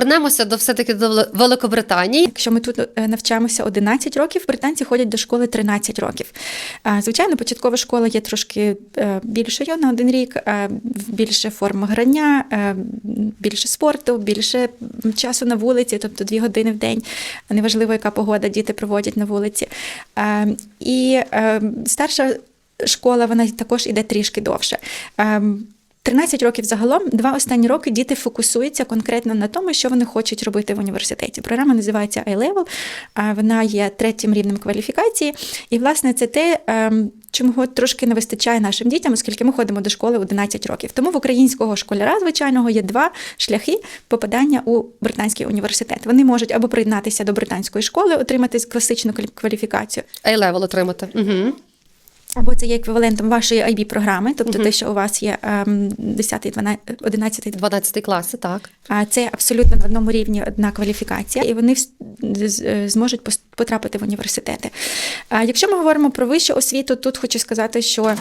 Вернемося до все-таки до Великобританії. Якщо ми тут е, навчаємося 11 років, британці ходять до школи 13 років. Е, Звичайно, початкова школа є трошки е, більшою на один рік, більше форм грання, більше спорту, більше часу на вулиці, тобто дві години в день. Неважливо, яка погода діти проводять на вулиці. І старша школа вона також іде трішки довше. Е, 13 років загалом, два останні роки діти фокусуються конкретно на тому, що вони хочуть робити в університеті. Програма називається I-Level, вона є третім рівнем кваліфікації. І, власне, це те, ем, чого трошки не вистачає нашим дітям, оскільки ми ходимо до школи 11 років. Тому в українського школяра, звичайного, є два шляхи попадання у британський університет. Вони можуть або приєднатися до британської школи, отримати класичну кваліфікацію, A-level отримати. Угу. Або це є еквівалентом вашої IB-програми, тобто те, що у вас є ем, 10, 12, 11, 12 класи, так. А це абсолютно на одному рівні одна кваліфікація, і вони зможуть пос- потрапити в університети. А якщо ми говоримо про вищу освіту, тут хочу сказати, що